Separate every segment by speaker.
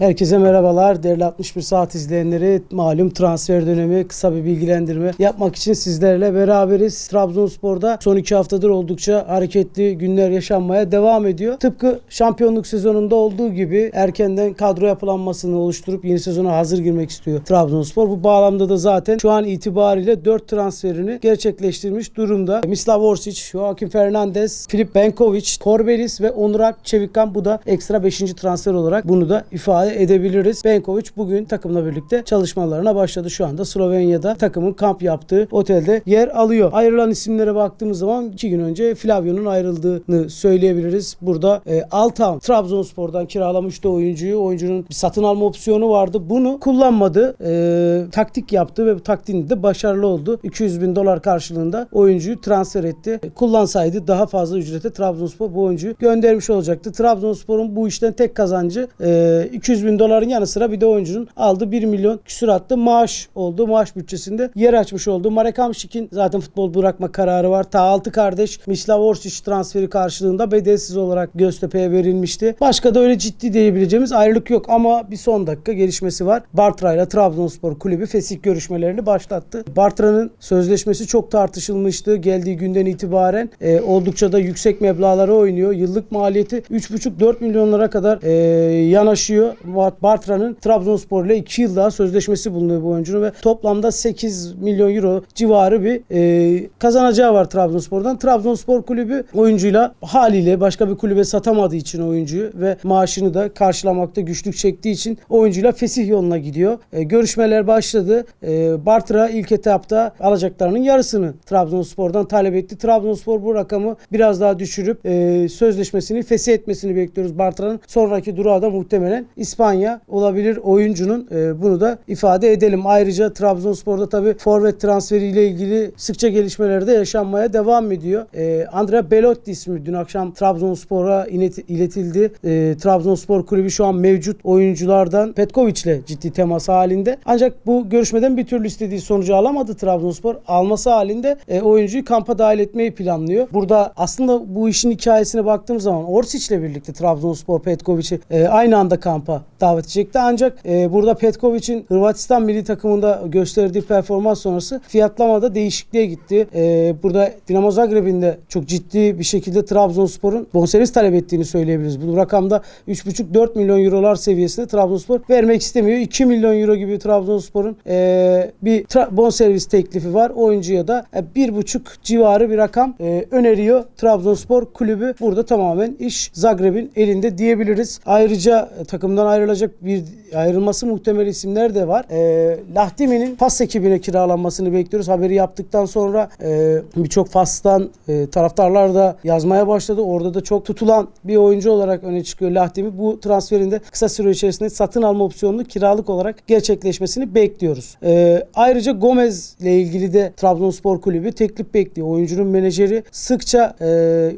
Speaker 1: Herkese merhabalar. Değerli 61 saat izleyenleri malum transfer dönemi kısa bir bilgilendirme yapmak için sizlerle beraberiz. Trabzonspor'da son iki haftadır oldukça hareketli günler yaşanmaya devam ediyor. Tıpkı şampiyonluk sezonunda olduğu gibi erkenden kadro yapılanmasını oluşturup yeni sezona hazır girmek istiyor Trabzonspor. Bu bağlamda da zaten şu an itibariyle 4 transferini gerçekleştirmiş durumda. Mislav Orsic, Joaquin Fernandez, Filip Benkovic, Korbelis ve Onur Alp Çevikkan bu da ekstra 5. transfer olarak bunu da ifade edebiliriz. Benkovic bugün takımla birlikte çalışmalarına başladı. Şu anda Slovenya'da takımın kamp yaptığı otelde yer alıyor. Ayrılan isimlere baktığımız zaman 2 gün önce Flavio'nun ayrıldığını söyleyebiliriz. Burada e, Altan Trabzonspor'dan kiralamıştı oyuncuyu. Oyuncunun bir satın alma opsiyonu vardı. Bunu kullanmadı. E, taktik yaptı ve bu taktiğinde de başarılı oldu. 200 bin dolar karşılığında oyuncuyu transfer etti. E, Kullansaydı daha fazla ücrete Trabzonspor bu oyuncuyu göndermiş olacaktı. Trabzonspor'un bu işten tek kazancı e, 200 bin doların yanı sıra bir de oyuncunun aldığı 1 milyon küsuratlı maaş oldu. Maaş bütçesinde yer açmış oldu. Marek Hamšik'in zaten futbol bırakma kararı var. Ta altı kardeş Mislav Orsic transferi karşılığında bedelsiz olarak Göztepe'ye verilmişti. Başka da öyle ciddi diyebileceğimiz ayrılık yok ama bir son dakika gelişmesi var. Bartra ile Trabzonspor kulübü fesih görüşmelerini başlattı. Bartra'nın sözleşmesi çok tartışılmıştı. Geldiği günden itibaren e, oldukça da yüksek meblağlara oynuyor. Yıllık maliyeti 3,5-4 milyonlara kadar e, yanaşıyor. Bartra'nın Trabzonspor ile 2 yıl daha sözleşmesi bulunuyor bu oyuncunun ve toplamda 8 milyon euro civarı bir e, kazanacağı var Trabzonspor'dan. Trabzonspor kulübü oyuncuyla haliyle başka bir kulübe satamadığı için oyuncuyu ve maaşını da karşılamakta güçlük çektiği için oyuncuyla fesih yoluna gidiyor. E, görüşmeler başladı. E, Bartra ilk etapta alacaklarının yarısını Trabzonspor'dan talep etti. Trabzonspor bu rakamı biraz daha düşürüp e, sözleşmesini fesih etmesini bekliyoruz Bartra'nın. Sonraki durağı da muhtemelen İspanya olabilir oyuncunun. E, bunu da ifade edelim. Ayrıca Trabzonspor'da tabii forvet transferiyle ilgili sıkça gelişmeler de yaşanmaya devam ediyor. E, Andrea Belotti ismi dün akşam Trabzonspor'a iletildi. E, Trabzonspor kulübü şu an mevcut oyunculardan Petkovic'le ciddi temas halinde. Ancak bu görüşmeden bir türlü istediği sonucu alamadı Trabzonspor. Alması halinde e, oyuncuyu kampa dahil etmeyi planlıyor. Burada aslında bu işin hikayesine baktığımız zaman Orsic'le birlikte Trabzonspor Petkovic'i e, aynı anda kampa davet edecekti. Ancak e, burada Petkovic'in Hırvatistan milli takımında gösterdiği performans sonrası fiyatlamada değişikliğe gitti. E, burada Dinamo Zagreb'in de çok ciddi bir şekilde Trabzonspor'un bonservis talep ettiğini söyleyebiliriz. Bu rakamda 3,5-4 milyon eurolar seviyesinde Trabzonspor vermek istemiyor. 2 milyon euro gibi Trabzonspor'un e, bir tra- bonservis teklifi var. Oyuncuya da e, 1,5 civarı bir rakam e, öneriyor Trabzonspor kulübü. Burada tamamen iş Zagreb'in elinde diyebiliriz. Ayrıca e, takımdan ayrılacak bir ayrılması muhtemel isimler de var. E, Lahtimi'nin Fas ekibine kiralanmasını bekliyoruz. Haberi yaptıktan sonra e, birçok Fas'tan e, taraftarlar da yazmaya başladı. Orada da çok tutulan bir oyuncu olarak öne çıkıyor Lahtimi. Bu transferinde kısa süre içerisinde satın alma opsiyonunu kiralık olarak gerçekleşmesini bekliyoruz. E, ayrıca Gomez ile ilgili de Trabzonspor Kulübü teklif bekliyor. Oyuncunun menajeri sıkça e,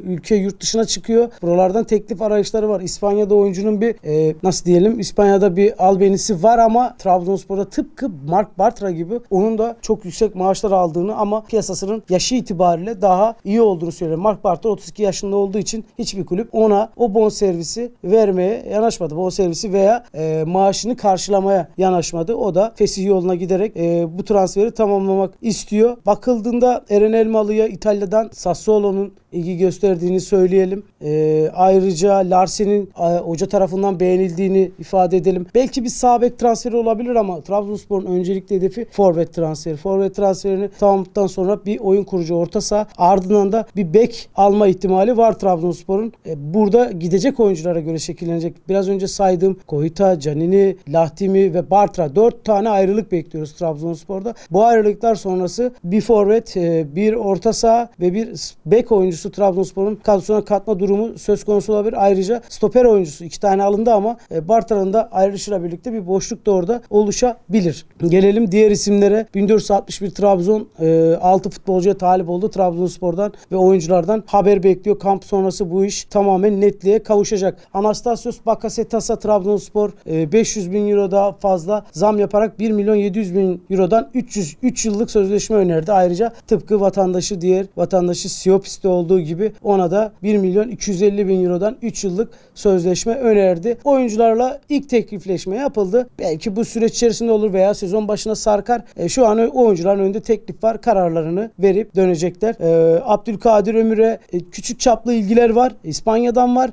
Speaker 1: ülke yurt dışına çıkıyor. Buralardan teklif arayışları var. İspanya'da oyuncunun bir e, nasıl diyelim İspanya'da bir albenisi var ama Trabzonspor'da tıpkı Mark Bartra gibi onun da çok yüksek maaşlar aldığını ama piyasasının yaşı itibariyle daha iyi olduğunu söylüyor. Mark Bartra 32 yaşında olduğu için hiçbir kulüp ona o bon servisi vermeye yanaşmadı. Bon servisi veya e, maaşını karşılamaya yanaşmadı. O da fesih yoluna giderek e, bu transferi tamamlamak istiyor. Bakıldığında Eren Elmalı'ya İtalya'dan Sassuolo'nun ilgi gösterdiğini söyleyelim. E, ayrıca Larsen'in e, hoca tarafından beğenildiğini ifade edelim. Belki bir sağ bek transferi olabilir ama Trabzonspor'un öncelikli hedefi forvet transferi. Forvet transferini tamamladıktan sonra bir oyun kurucu orta saha ardından da bir bek alma ihtimali var Trabzonspor'un. E, burada gidecek oyunculara göre şekillenecek. Biraz önce saydığım Koita, Canini, Lahtimi ve Bartra dört tane ayrılık bekliyoruz Trabzonspor'da. Bu ayrılıklar sonrası bir forvet, e, bir orta saha ve bir bek oyuncusu Trabzonspor'un kadrosuna katma durumu söz konusu olabilir. Ayrıca stoper oyuncusu iki tane alındı ama e, Bartra'nın da ayrılışıyla birlikte bir boşluk da orada oluşabilir. Gelelim diğer isimlere. 1461 Trabzon e, 6 futbolcuya talip oldu Trabzonspor'dan ve oyunculardan haber bekliyor. Kamp sonrası bu iş tamamen netliğe kavuşacak. Anastasios Bakasetas'a Trabzonspor e, 500 bin euro daha fazla zam yaparak 1 milyon 700 bin eurodan 300 3 yıllık sözleşme önerdi. Ayrıca tıpkı vatandaşı diğer vatandaşı Siopis'te olduğu olduğu gibi ona da 1 milyon 250 bin eurodan 3 yıllık sözleşme önerdi. Oyuncularla ilk teklifleşme yapıldı. Belki bu süreç içerisinde olur veya sezon başına sarkar. E, şu an oyuncuların önünde teklif var. Kararlarını verip dönecekler. E, Abdülkadir Ömür'e e, küçük çaplı ilgiler var. İspanya'dan var.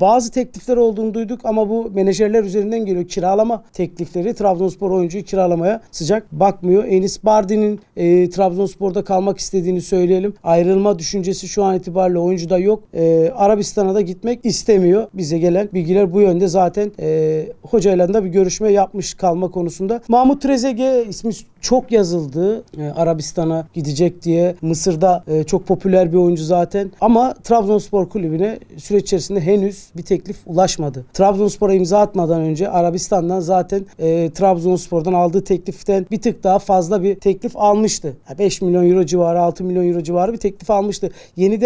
Speaker 1: Bazı teklifler olduğunu duyduk ama bu menajerler üzerinden geliyor. Kiralama teklifleri Trabzonspor oyuncuyu kiralamaya sıcak bakmıyor. Enis Bardi'nin e, Trabzonspor'da kalmak istediğini söyleyelim. Ayrılma düşüncesi şu an itibariyle oyuncuda yok. E, Arabistan'a da gitmek istemiyor. Bize gelen bilgiler bu yönde zaten e, hocayla da bir görüşme yapmış kalma konusunda. Mahmut Trezeguet ismi çok yazıldı. E, Arabistan'a gidecek diye. Mısır'da e, çok popüler bir oyuncu zaten. Ama Trabzonspor kulübüne süreç içerisinde henüz bir teklif ulaşmadı. Trabzonspor'a imza atmadan önce Arabistan'dan zaten e, Trabzonspor'dan aldığı tekliften bir tık daha fazla bir teklif almıştı. Ya 5 milyon euro civarı, 6 milyon euro civarı bir teklif almıştı.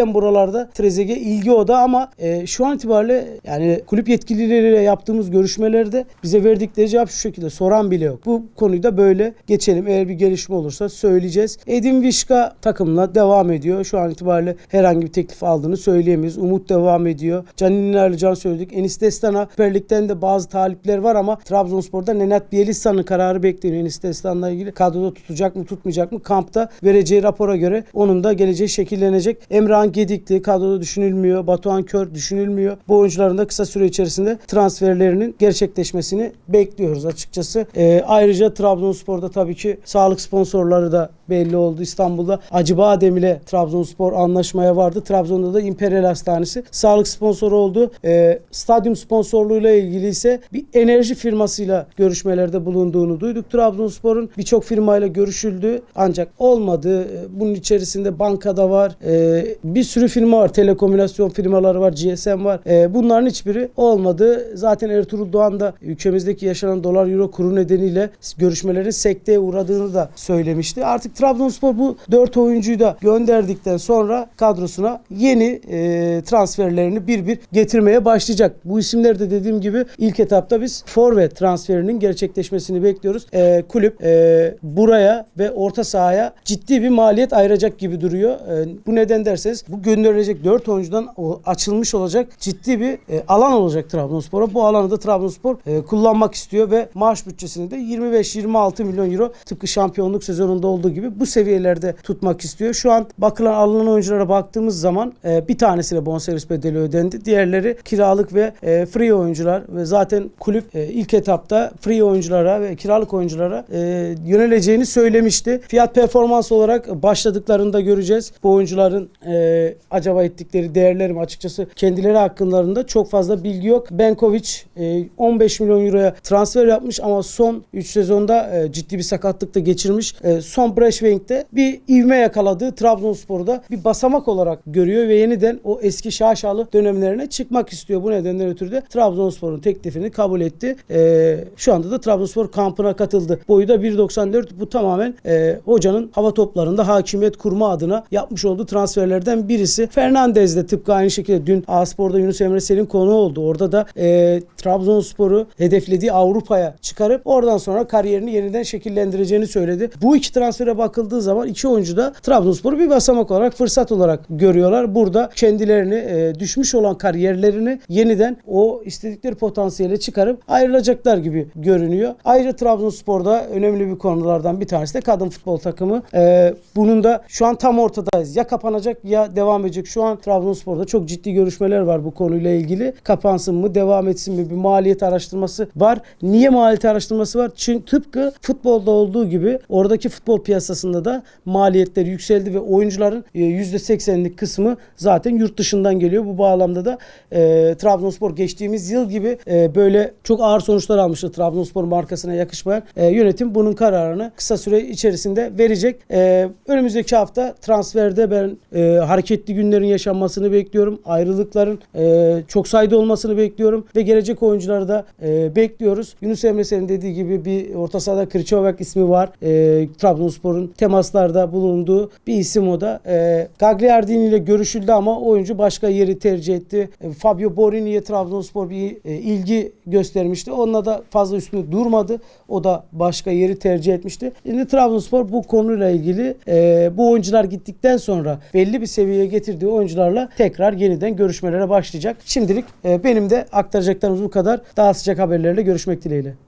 Speaker 1: Yeniden buralarda Trezeguet ilgi oda ama e, şu an itibariyle yani kulüp yetkilileriyle yaptığımız görüşmelerde bize verdikleri cevap şu şekilde. Soran bile yok. Bu konuyu da böyle geçelim. Eğer bir gelişme olursa söyleyeceğiz. Edin Vişka takımla devam ediyor. Şu an itibariyle herhangi bir teklif aldığını söyleyemeyiz. Umut devam ediyor. Canini Erlican söyledik. Enis Destan'a Süper Lig'den de bazı talipler var ama Trabzonspor'da Nenad Bielitsa'nın kararı bekleniyor. Enis Destan'la ilgili kadroda tutacak mı tutmayacak mı? Kampta vereceği rapora göre onun da geleceği şekillenecek. Emrah'ın Gedikli kadroda düşünülmüyor. Batuhan Kör düşünülmüyor. Bu oyuncuların da kısa süre içerisinde transferlerinin gerçekleşmesini bekliyoruz açıkçası. Ee, ayrıca Trabzonspor'da tabii ki sağlık sponsorları da belli oldu. İstanbul'da Acıbadem ile Trabzonspor anlaşmaya vardı. Trabzon'da da İmperial Hastanesi sağlık sponsoru oldu. Ee, stadyum sponsorluğuyla ilgili ise bir enerji firmasıyla görüşmelerde bulunduğunu duyduk. Trabzonspor'un birçok firmayla görüşüldü ancak olmadı. Ee, Bunun içerisinde bankada var. Ee, bir sürü firma var. Telekomünikasyon firmaları var. GSM var. Ee, bunların hiçbiri olmadı. Zaten Ertuğrul Doğan da ülkemizdeki yaşanan dolar euro kuru nedeniyle görüşmelerin sekteye uğradığını da söylemişti. Artık Trabzonspor bu 4 oyuncuyu da gönderdikten sonra kadrosuna yeni e, transferlerini bir bir getirmeye başlayacak. Bu isimler de dediğim gibi ilk etapta biz forvet transferinin gerçekleşmesini bekliyoruz. E, kulüp e, buraya ve orta sahaya ciddi bir maliyet ayıracak gibi duruyor. E, bu neden derseniz bu gönderilecek 4 oyuncudan açılmış olacak ciddi bir e, alan olacak Trabzonspor'a. Bu alanı da Trabzonspor e, kullanmak istiyor ve maaş bütçesini de 25-26 milyon euro tıpkı şampiyonluk sezonunda olduğu gibi bu seviyelerde tutmak istiyor. Şu an bakılan alınan oyunculara baktığımız zaman e, bir tanesine bonservis bedeli ödendi. Diğerleri kiralık ve e, free oyuncular ve zaten kulüp e, ilk etapta free oyunculara ve kiralık oyunculara e, yöneleceğini söylemişti. Fiyat performans olarak başladıklarında göreceğiz. Bu oyuncuların e, acaba ettikleri değerler mi açıkçası kendileri hakkınlarında çok fazla bilgi yok. Benkovic e, 15 milyon euroya transfer yapmış ama son 3 sezonda e, ciddi bir sakatlık da geçirmiş. E, son Breşvenk'te bir ivme yakaladığı Trabzonspor'da bir basamak olarak görüyor ve yeniden o eski şaşalı dönemlerine çıkmak istiyor. Bu nedenden ötürü de Trabzonspor'un teklifini kabul etti. E, şu anda da Trabzonspor kampına katıldı. Boyu da 1.94. Bu tamamen e, hocanın hava toplarında hakimiyet kurma adına yapmış olduğu transferlerden birisi. Fernandez de tıpkı aynı şekilde dün A-Spor'da Yunus Emre Sel'in konu oldu. Orada da e, Trabzonspor'u hedeflediği Avrupa'ya çıkarıp oradan sonra kariyerini yeniden şekillendireceğini söyledi. Bu iki transfere bakıldığı zaman iki oyuncu da Trabzonspor'u bir basamak olarak fırsat olarak görüyorlar. Burada kendilerini e, düşmüş olan kariyerlerini yeniden o istedikleri potansiyele çıkarıp ayrılacaklar gibi görünüyor. Ayrıca Trabzonspor'da önemli bir konulardan bir tanesi de kadın futbol takımı. E, bunun da şu an tam ortadayız. Ya kapanacak ya devam edecek. Şu an Trabzonspor'da çok ciddi görüşmeler var bu konuyla ilgili. Kapansın mı, devam etsin mi? Bir maliyet araştırması var. Niye maliyet araştırması var? Çünkü tıpkı futbolda olduğu gibi oradaki futbol piyasasında da maliyetler yükseldi ve oyuncuların e, %80'lik kısmı zaten yurt dışından geliyor. Bu bağlamda da e, Trabzonspor geçtiğimiz yıl gibi e, böyle çok ağır sonuçlar almıştı Trabzonspor markasına yakışmayan. E, yönetim bunun kararını kısa süre içerisinde verecek. E, önümüzdeki hafta transferde ben e, hareketli günlerin yaşanmasını bekliyorum. Ayrılıkların e, çok sayıda olmasını bekliyorum ve gelecek oyuncuları da e, bekliyoruz. Yunus Emre senin dediği gibi bir orta sahada Kriçovak ismi var. E, Trabzonspor'un Temaslarda bulunduğu bir isim o da. E, Gagliardini ile görüşüldü ama oyuncu başka yeri tercih etti. E, Fabio Borini'ye Trabzonspor bir e, ilgi göstermişti. Onunla da fazla üstünde durmadı. O da başka yeri tercih etmişti. Şimdi Trabzonspor bu konuyla ilgili e, bu oyuncular gittikten sonra belli bir seviyeye getirdiği oyuncularla tekrar yeniden görüşmelere başlayacak. Şimdilik e, benim de aktaracaklarımız bu kadar. Daha sıcak haberlerle görüşmek dileğiyle.